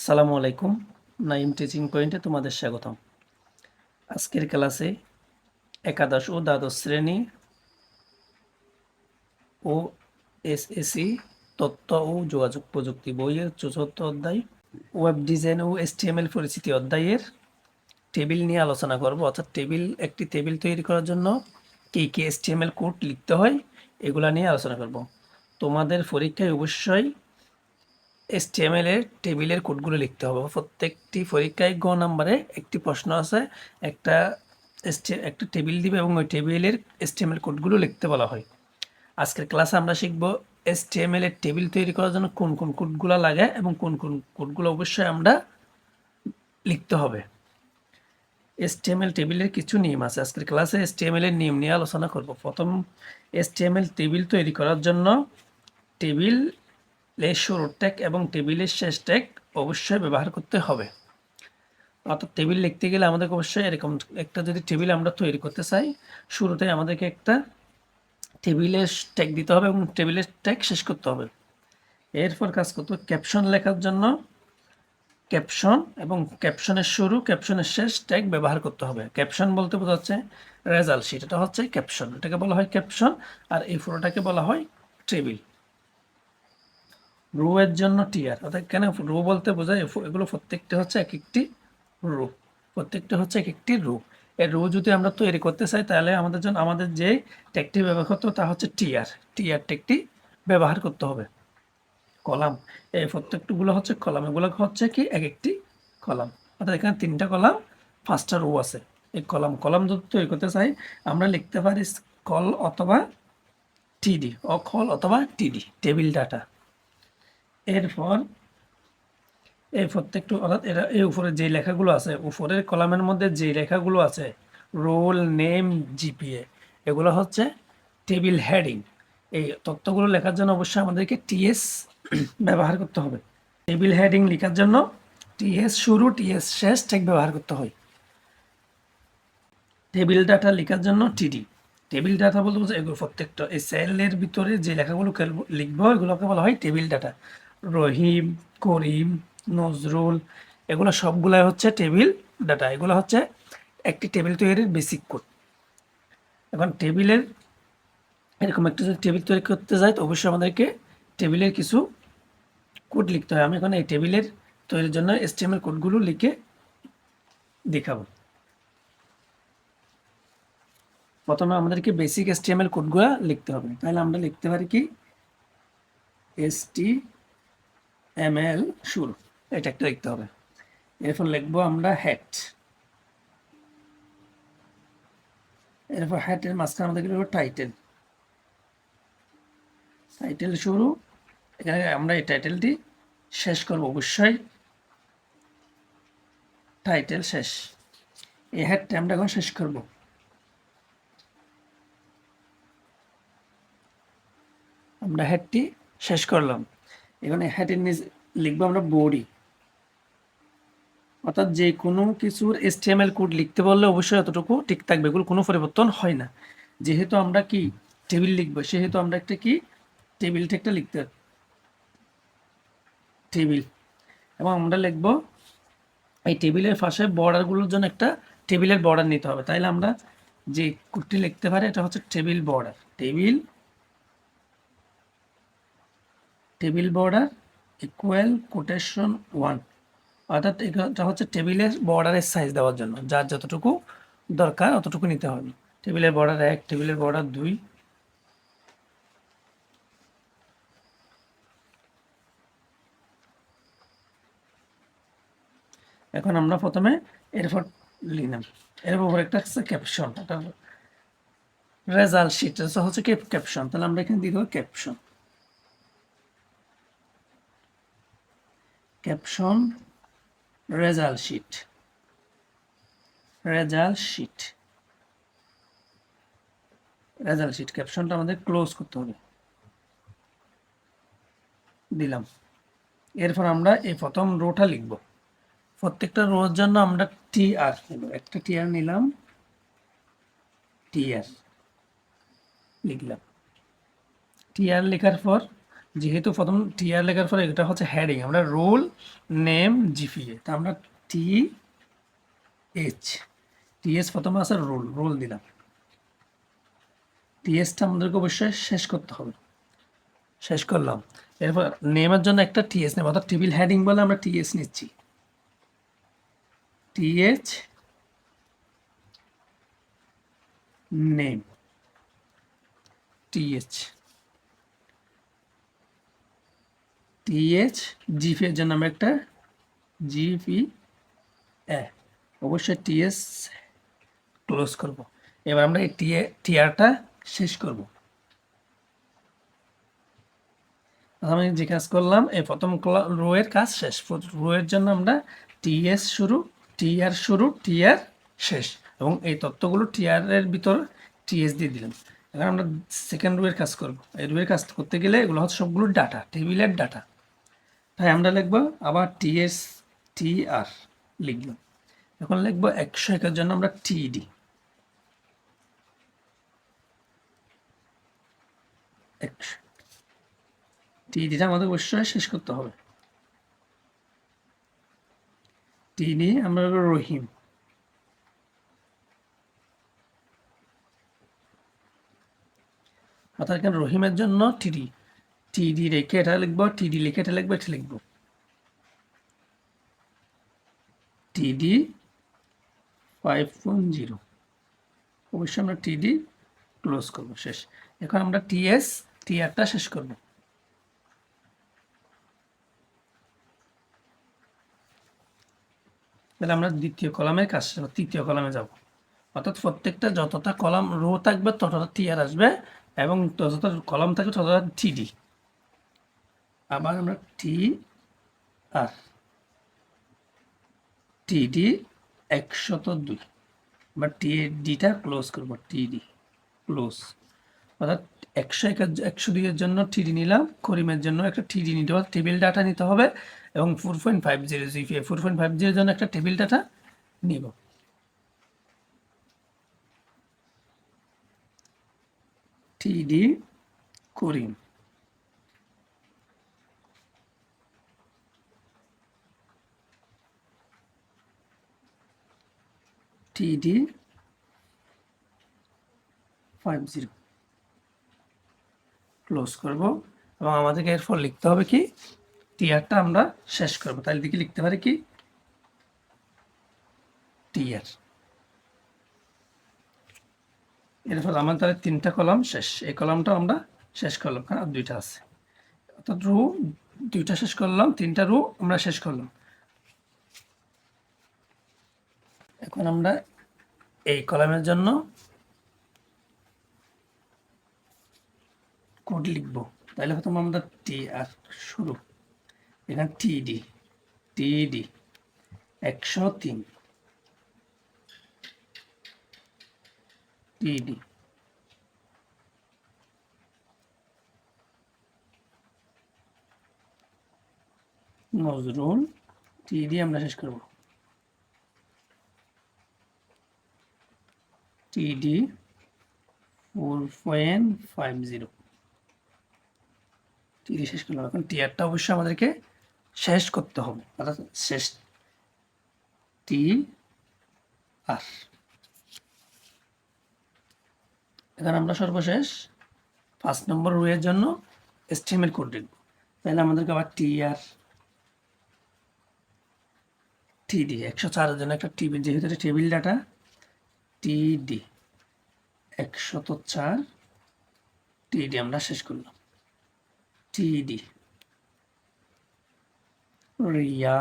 আসসালামু আলাইকুম। নাইম টিচিং পয়েন্টে তোমাদের স্বাগতম। আজকের ক্লাসে একাদশ ও দ্বাদশ শ্রেণি ও এসএসসি তত্ত্ব ও যোগাযোগ প্রযুক্তি বইয়ের চতুর্থ অধ্যায়, ওয়েব ডিজাইন ও এসটিএমএল পরিচিতি অধ্যায়ের টেবিল নিয়ে আলোচনা করব। অর্থাৎ টেবিল, একটি টেবিল তৈরি করার জন্য কী কী এসটিএমএল কোড লিখতে হয়, এগুলা নিয়ে আলোচনা করব। তোমাদের পরীক্ষায় অবশ্যই এসটিএমএল এর টেবিলের কোডগুলো লিখতে হবে। প্রত্যেকটি পরীক্ষায় গ নাম্বারে একটি প্রশ্ন আছে, একটা একটা টেবিল দিবে এবং ওই টেবিলের এসটিএমএল কোডগুলো লিখতে বলা হয়। আজকের ক্লাসে আমরা শিখব এসটিএমএল এর টেবিল তৈরি করার জন্য কোন কোন কোডগুলো লাগে এবং কোন কোন কোডগুলো অবশ্যই আমরা লিখতে হবে। এসটিএমএল টেবিলের কিছু নিয়ম আছে। আজকের ক্লাসে এসটিএমএল এর নিয়ম নিয়ে আলোচনা করব। প্রথম এসটিএমএল টেবিল তৈরি করার জন্য টেবিল এর শুরুর ট্যাগ এবং টেবিলের শেষ ট্যাগ অবশ্যই ব্যবহার করতে হবে। অর্থাৎ টেবিল লিখতে গেলে আমাদেরকে অবশ্যই এরকম একটা যদি টেবিল আমরা তৈরি করতে চাই, শুরুতে আমাদেরকে একটা টেবিলের ট্যাগ দিতে হবে এবং টেবিলের ট্যাগ শেষ করতে হবে। এরপর কাজ করতে ক্যাপশন লেখার জন্য। ক্যাপশন এবং ক্যাপশনের শুরু, ক্যাপশনের শেষ ট্যাগ ব্যবহার করতে হবে। ক্যাপশন বলতে বোঝাচ্ছে রেজাল্ট শিট। এটা হচ্ছে ক্যাপশন। এটাকে বলা হয় ক্যাপশন আর এই পুরোটাকে বলা হয় টেবিল। রো এর জন্য টিয়ার। অর্থাৎ কেন রো বলতে বোঝায়? এগুলো প্রত্যেকটা হচ্ছে এক একটি রো। প্রত্যেকটা হচ্ছে এক একটি রো। এই রো যদি আমরা তৈরি করতে চাই, তাহলে আমাদের জন্য, আমাদের যে ট্যাগটি ব্যবহার করতে তা হচ্ছে টিয়ার। টিয়ার ট্যাগটি ব্যবহার করতে হবে। কলাম। এই প্রত্যেকগুলো হচ্ছে কলাম। এগুলো হচ্ছে কি? এক একটি কলাম। অর্থাৎ এখানে তিনটা কলাম, পাঁচটা রো আছে। এই কলাম কলাম যদি তৈরি করতে চাই, আমরা লিখতে পারি কল অথবা টিডি। অ, কল অথবা টিডি, টেবিল ডাটা। এরপর এই প্রত্যেকটা অর্থাৎ এরা এই উপরে যে লেখাগুলো আছে, উপরের কলামের মধ্যে যে লেখাগুলো আছে, রোল, নেম, জিপিএ, এগুলো হচ্ছে টেবিল হেডিং। এই তথ্যগুলো লেখার জন্য অবশ্যই আমাদেরকে টিএস ব্যবহার করতে হবে। টেবিল হেডিং লেখার জন্য টিএস শুরু, টিএস শেষ ঠিক ব্যবহার করতে হয়। টেবিল ডাটা লেখার জন্য টিডি। টেবিল ডাটা বলতে বলছে এগুলো প্রত্যেকটা এই সেলের ভিতরে যে লেখাগুলো লিখব, এগুলোকে বলা হয় টেবিল ডাটা। রহিম, করিম, নজরুল, এগুলো সবগুলাই হচ্ছে টেবিল ডাটা। এগুলো হচ্ছে একটি টেবিল তৈরির বেসিক কোড এখন টেবিলের, এরকম একটা যদি টেবিল তৈরি করতে যাই, তো অবশ্যই আমাদেরকে টেবিলের কিছু কোড লিখতে হয়। আমি এখন এই টেবিলের তৈরির জন্য এসটিএমএল কোডগুলো লিখে দেখাবো। প্রথমে আমাদেরকে বেসিক এসটিএমএল কোডগুলো লিখতে হবে। তাহলে আমরা লিখতে পারি কি? এসটি এমএল শুরু এটা একটা লিখতে হবে। এরপর লিখব আমরা হ্যাট এরপর হ্যাটের মাঝখানে আমাদের লিখব? টাইটেল টাইটেল শুরু। এখানে আমরা এই টাইটেলটি শেষ করব অবশ্যই। টাইটেল শেষ। এই হ্যাটটা আমরা এখন শেষ করব। আমরা হ্যাটটি শেষ করলাম। এখানে হ্যাটের নিচে লিখব আমরা বডি অর্থাৎ যে কোনো কিছুর এসটিএমএল কোড লিখতে বললে অবশ্যই এতটুকু ঠিক থাকবে, এগুলো কোনো পরিবর্তন হয় না। যেহেতু আমরা কি টেবিল লিখব, সেহেতু আমরা একটা কি টেবিল একটা লিখতে টেবিল এবং আমরা লিখব, এই টেবিলের পাশে বর্ডারগুলোর জন্য একটা টেবিলের বর্ডার নিতে হবে। তাইলে আমরা যে কোডটি লিখতে পারি, এটা হচ্ছে table border table table border equal quotation one অর্থাৎ এটা হচ্ছে টেবিলের বর্ডারের সাইজ দেওয়ার জন্য। যার যতটুকু দরকার অতটুকু নিতে হবে। টেবিলের বর্ডার এক, টেবিলের বর্ডার দুই। এখন আমরা প্রথমে এরপর লিখলাম। এর উপর একটা হচ্ছে ক্যাপশন রেজাল্ট শিট হচ্ছে ক্যাপশন তাহলে আমরা এখানে দিয়ে দেবো caption caption result sheet result sheet result sheet ক্যাপশনটা আমাদের ক্লোজ করতে হবে। দিলাম। এরপর আমরা এই প্রথম রোটা লিখব। প্রত্যেকটা রোর জন্য আমরা টি আর একটা টি আর নিলাম। টি আর লিখলাম। টি আর লেখার পর যেহেতু প্রথম টিআর লেখার পরে এটা হচ্ছে হেডিং আমরা রোল নেম জিপিএ তা আমরা টি এইচ টিএস প্রথমে আছে রোল রোল দিলাম। টিএসটা আমাদেরকে অবশ্যই শেষ করতে হবে। শেষ করলাম। এরপর নেমের জন্য একটা টিএস নেব, অর্থাৎ টেবিল হেডিং বলে আমরা টিএস নিচ্ছি। টিএচ নেম টিএচ টিএচ জিপি এর জন্য আমরা একটা জিপি এ অবশ্যই টিএস ক্লোজ করব। এবার আমরা এই টিএ টিআরটা শেষ করব। আমি যে কাজ করলাম, এই প্রথম রো এর কাজ শেষ। রো এর জন্য আমরা টিএস শুরু টিআর শুরু টিআর শেষ। এবং এই তথ্যগুলো টিআর এর ভিতর টিএস দিয়ে দিলাম। এখন আমরা সেকেন্ড রো এর কাজ করব। এই রো এর কাজ করতে গেলে এগুলো হচ্ছে সবগুলো ডাটা টেবিলের ডাটা তাই আমরা লিখব আবার টিএস টিআর লিখব এখন লিখব একশো একের জন্য আমরা টিডি একশো। টিডিটা আমাদের অবশ্যই শেষ করতে হবে। টিডি আমরা রহিম। অর্থাৎ এখানে রহিমের জন্য টিডি টিডি রেখে এটা লিখব টিডি লিখে এটা লিখব এটা লিখব। টিডি ফাইভ পয়েন্ট জিরো অবশ্যই আমরা টিডি ক্লোজ করব, শেষ। এখন আমরা টিএস টিআরটা শেষ করব। তাহলে আমরা দ্বিতীয় কলামের কাজ তৃতীয় কলামে যাব। অর্থাৎ প্রত্যেকটা যতটা কলাম রো থাকবে, ততটা টিআর আসবে এবং যতটা কলাম থাকবে, ততটা টিডি আবার আমরা টি আর টিডি একশত দুই বা টি ডিটা ক্লোজ করব টিডি ক্লোজ অর্থাৎ একশো এক একশো দুইয়ের জন্য টিডি নিলাম, করিমের জন্য একটা টিডি নিতে হবে টেবিল ডাটা নিতে হবে, এবং four point five zero GPA four point five জিরোর জন্য একটা টেবিল ডাটা নিব। টিডি করিম। টিডি ফাইভ জিরো ক্লোজ করব। এবং আমাদেরকে এরপর লিখতে হবে কি? টিআরটা আমরা শেষ করব। তাহলে দিকে লিখতে পারি কি? টিআর এরপর আমার তাহলে তিনটা কলাম শেষ। এই কলামটা আমরা শেষ করলাম, কারণ আর দুইটা আছে। অর্থাৎ রু দুইটা শেষ করলাম, তিনটা রু আমরা শেষ করলাম। এখন আমরা এই কলামের জন্য কোড লিখব। তাহলে প্রথম আমরা টি আর শুরু। এখানে টিডি টিডি একশো তিন। টিডি নজরুল টিডি আমরা শেষ করব। টিডি ফোর পয়েন্ট ফাইভ জিরো টিডি শেষ করলাম। এখন টিআরটা অবশ্যই আমাদেরকে শেষ করতে হবে। অর্থাৎ শেষ। টি আর এখন আমরা সর্বশেষ পাঁচ নম্বর রুয়ের জন্য এস্টিমেট কোড লিখব তাহলে আমাদেরকে আবার টি আর টিডি একশো চারের জন্য একটা টিভি যেহেতু টেবিল ডাটা টিডি একশত চার টিডি আমরা শেষ করলাম। টিডি রিয়া।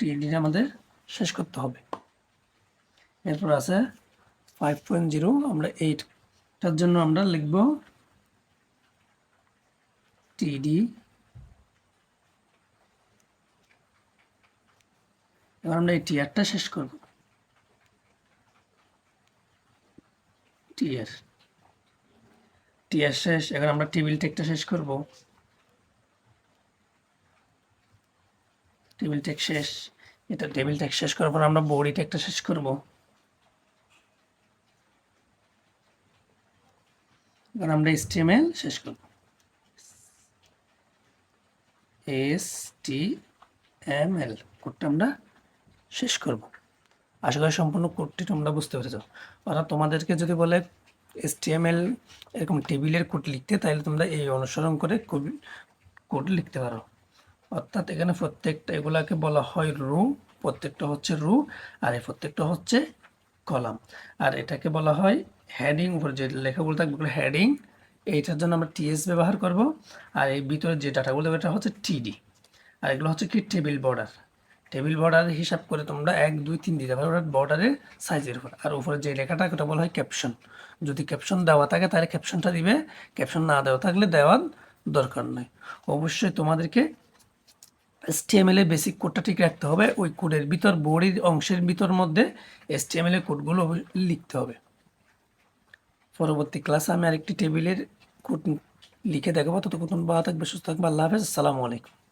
টিডি আমাদের শেষ করতে হবে। এরপর আছে ফাইভ পয়েন্ট জিরো আমরা এইটটার জন্য আমরা লিখব টিডি এবার আমরা এই টিয়ারটা শেষ করব। টিয়ার। টিয়ার শেষ এখন আমরা টেবিল টেকটা শেষ করব। টেবিল টেক শেষ এটা টেবিল টেক শেষ করার পর আমরা বডি টেকটা শেষ করব। এবার আমরা এসটিএমএল শেষ করব। এস টি এম এল কোডটা আমরা শেষ করব। আশা করি সম্পূর্ণ কোডটি তোমরা বুঝতে পেরেছ। অর্থাৎ তোমাদেরকে যদি বলে এসটিএমএল এরকম টেবিলের কোড লিখতে, তাহলে তোমরা এই অনুসরণ করে কোড কোড লিখতে পারো। অর্থাৎ এখানে প্রত্যেকটা এগুলাকে বলা হয় রু, প্রত্যেকটা হচ্ছে রু, আর এই প্রত্যেকটা হচ্ছে কলাম। আর এটাকে বলা হয় হেডিং, উপরে যে লেখাগুলো থাকবে হেডিং। এইটার জন্য আমরা টিএস ব্যবহার করব। আর এই ভিতরে যে ডাটাগুলো এটা হচ্ছে টিডি। আর এগুলো হচ্ছে কি? Table border. টেবিল বর্ডার হিসাব করে তোমরা এক, দুই, তিন দিতে পারো। ওটা বর্ডারের সাইজের উপর। আর উপরে যে লেখাটা ওটা বলা হয় ক্যাপশন যদি ক্যাপশন দেওয়া থাকে, তাহলে ক্যাপশনটা দিবে। ক্যাপশন না দেওয়া থাকলে দেওয়ার দরকার নয় অবশ্যই তোমাদেরকে এসটিএমএল এর বেসিক কোডটা ঠিক রাখতে হবে। ওই কোডের ভিতর, বডির অংশের ভিতর মধ্যে এসটিএমএল এর কোডগুলো লিখতে হবে। পরবর্তী ক্লাসে আমি আরেকটি টেবিলের কোড লিখে দেখাবো। ততক্ষণ ভালো থাকবে, সুস্থ থাকবে। আল্লাহ হাফেজ। আসসালামু আলাইকুম।